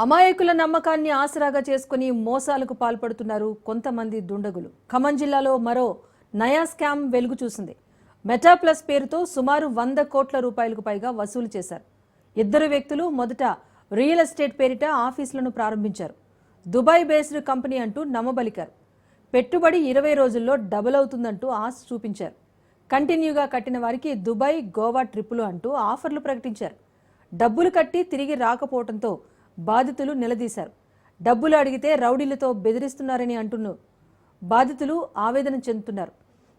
అమాయకుల నమ్మకాన్ని ఆసరాగా చేసుకుని మోసాలకు పాల్పడుతున్నారు కొంతమంది దుండగులు. ఖమ్మం జిల్లాలో మరో నయా స్కామ్ వెలుగు చూసింది. మెటా ప్లస్ పేరుతో సుమారు వంద కోట్ల రూపాయలకు పైగా వసూలు చేశారు. ఇద్దరు వ్యక్తులు మొదట రియల్ ఎస్టేట్ పేరిట ఆఫీసులను ప్రారంభించారు. దుబాయ్ బేస్డ్ కంపెనీ అంటూ నమ్మబలికారు. పెట్టుబడి ఇరవై రోజుల్లో డబుల్ అవుతుందంటూ ఆశ చూపించారు. కంటిన్యూగా కట్టిన వారికి దుబాయ్ గోవా ట్రిప్పులు అంటూ ఆఫర్లు ప్రకటించారు. డబ్బులు కట్టి తిరిగి రాకపోవడంతో బాధితులు నిలదీశారు. డబ్బులు అడిగితే రౌడీలతో బెదిరిస్తున్నారని అంటున్నారు. బాధితులు ఆవేదన చెందుతున్నారు.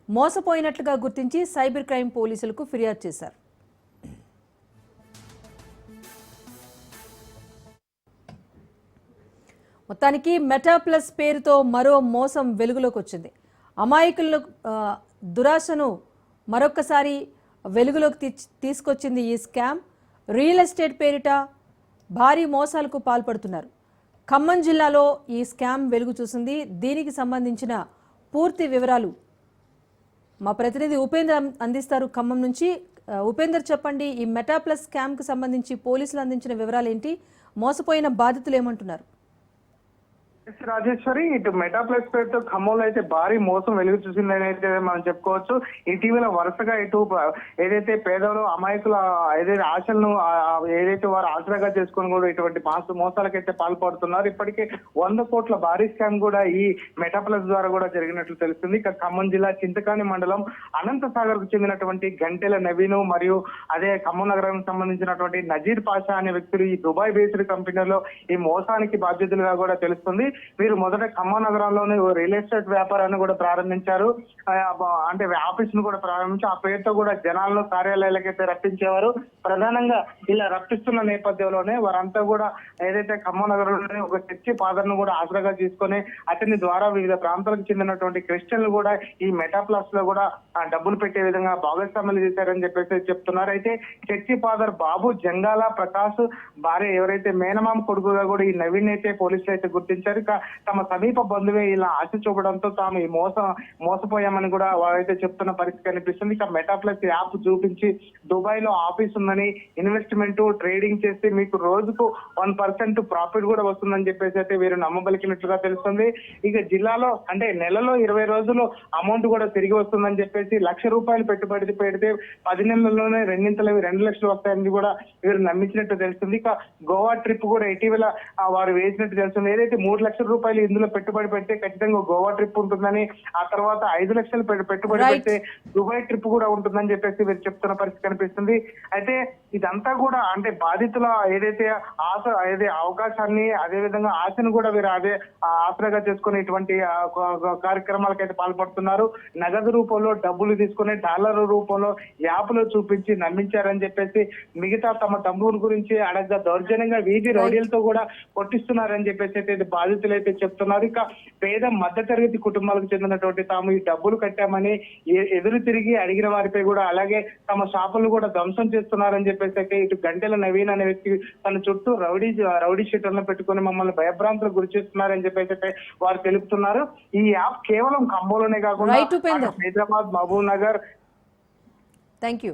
మోసపోయినట్లుగా గుర్తించి సైబర్ క్రైమ్ పోలీసులకు ఫిర్యాదు చేశారు. మొత్తానికి మెటా ప్లస్ పేరుతో మరో మోసం వెలుగులోకి వచ్చింది. అమాయకుల దురాశను మరొక్కసారి వెలుగులోకి తీసుకొచ్చింది ఈ స్కామ్. రియల్ ఎస్టేట్ పేరిట భారీ మోసాలకు పాల్పడుతున్నారు. ఖమ్మం జిల్లాలో ఈ స్కామ్ వెలుగు చూసింది. దీనికి సంబంధించిన పూర్తి వివరాలు మా ప్రతినిధి ఉపేంద్ర అందిస్తారు. ఖమ్మం నుంచి ఉపేందర్ చెప్పండి ఈ మెటాప్లస్ స్కామ్కు స్కామ్కి సంబంధించి పోలీసులు అందించిన వివరాలు ఏంటి మోసపోయిన బాధితులు ఏమంటున్నారు? ఎస్ రాజేశ్వరి ఇటు మెటాప్లస్ పేరుతో ఖమ్మంలో అయితే భారీ మోసం వెలుగు చూసిందని అయితే మనం చెప్పుకోవచ్చు. ఇటీవల వరుసగా ఇటు ఏదైతే పేదలు అమాయకుల ఏదైతే ఆశలను ఏదైతే వారు ఆసరాగా చేసుకొని కూడా ఇటువంటి మాస మోసాలకైతే పాల్పడుతున్నారు. ఇప్పటికే వంద కోట్ల భారీ స్కామ్ కూడా ఈ మెటాప్లస్ ద్వారా కూడా జరిగినట్లు తెలుస్తుంది. ఇక ఖమ్మం జిల్లా చింతకాని మండలం అనంత సాగర్కు చెందినటువంటి గంటెల నవీను మరియు అదే ఖమ్మం నగరానికి సంబంధించినటువంటి నజీర్ పాషా అనే వ్యక్తులు ఈ దుబాయ్ బేస్డ్ కంపెనీలో ఈ మోసానికి బాధ్యతలుగా కూడా తెలుస్తుంది. వీరు మొదట ఖమ్మం నగరంలోని రియల్ ఎస్టేట్ వ్యాపారాన్ని కూడా ప్రారంభించారు. అంటే ఆఫీస్ను కూడా ప్రారంభించి ఆ పేరుతో కూడా జనాల్లో కార్యాలయాలకైతే రప్పించేవారు. ప్రధానంగా ఇలా రప్పిస్తున్న నేపథ్యంలోనే వారంతా కూడా ఏదైతే ఖమ్మం నగరంలోనే ఒక చర్చి ఫాదర్ను కూడా ఆసరాగా తీసుకొని అతని ద్వారా వివిధ ప్రాంతాలకు చెందినటువంటి క్రిస్టియన్లు కూడా ఈ మెటాప్లాస్లో కూడా డబ్బులు పెట్టే విధంగా భాగస్వామ్యాలు చేశారని చెప్పేసి చెప్తున్నారు. అయితే చర్చి ఫాదర్ బాబు జంగాల ప్రకాష్ భార్య ఎవరైతే మేనమామ కొడుకుగా కూడా ఈ నవీన్ అయితే పోలీసులు అయితే గుర్తించారు. ఇక తమ సమీప బంధువే ఇలా ఆశ చూపడంతో తాము ఈ మోసం మోసపోయామని కూడా వారైతే చెప్తున్న పరిస్థితి కనిపిస్తుంది. ఇక మెటాప్లస్ యాప్ చూపించి దుబాయ్లో ఆఫీస్ ఉందని ఇన్వెస్ట్మెంట్ ట్రేడింగ్ చేసి మీకు రోజుకు వన్ పర్సెంట్ ప్రాఫిట్ కూడా వస్తుందని చెప్పేసి అయితే వీరు నమ్మబలికినట్లుగా తెలుస్తుంది. ఇక జిల్లాలో అంటే నెలలో ఇరవై రోజులు అమౌంట్ కూడా తిరిగి వస్తుందని చెప్పేసి లక్ష రూపాయలు పెట్టుబడి పెడితే పది నెలల్లోనే రెండింతలు రెండు లక్షలు వస్తాయని కూడా వీరు నమ్మించినట్టు తెలుస్తుంది. ఇక గోవా ట్రిప్ కూడా ఇటీవల వారు వేసినట్టు తెలుస్తుంది. ఏదైతే మూడు లక్షల రూపాయలు ఇందులో పెట్టుబడి పెడితే ఖచ్చితంగా గోవా ట్రిప్ ఉంటుందని ఆ తర్వాత ఐదు లక్షలు పెట్టు- పెట్టుబడి. పెడితే దుబాయ్ ట్రిప్ కూడా ఉంటుందని చెప్పేసి వీరు చెప్తున్న పరిస్థితి కనిపిస్తుంది. అయితే ఇదంతా కూడా అంటే బాధితుల ఏదైతే ఆశ ఏదే అవకాశాన్ని అదే విధంగా ఆశను కూడా వీరు అదే ఆసరాగా చేసుకుని ఇటువంటి కార్యక్రమాలకైతే పాల్పడుతున్నారు. నగదు రూపంలో డబ్బులు తీసుకుని డాలర్ రూపంలో యాప్లో చూపించి నమ్మించారని చెప్పేసి మిగతా తమ తమ్ముడు గురించి అడగ దౌర్జన్యంగా వీధి రౌడీలతో కూడా కొట్టిస్తున్నారని చెప్పేసి అయితే ఇది బాధితులు అయితే చెప్తున్నారు. ఇక పేద మధ్యతరగతి కుటుంబాలకు చెందినటువంటి తాము ఈ డబ్బులు కట్టామని ఎదురు తిరిగి అడిగిన వారిపై కూడా అలాగే తమ షాపులు కూడా ధ్వంసం చేస్తున్నారని చెప్పేసి అయితే ఇటు గంటెల నవీన్ అనే వ్యక్తి తన చుట్టూ రౌడీ రౌడీ షీటర్లను పెట్టుకుని మమ్మల్ని భయభ్రాంతులకు గురి చేస్తున్నారని చెప్పేసి అయితే వారు తెలుపుతున్నారు. ఈ యాప్ కేవలం ఖమ్మంలోనే కాకుండా Hyderabad Mahabubnagar thank you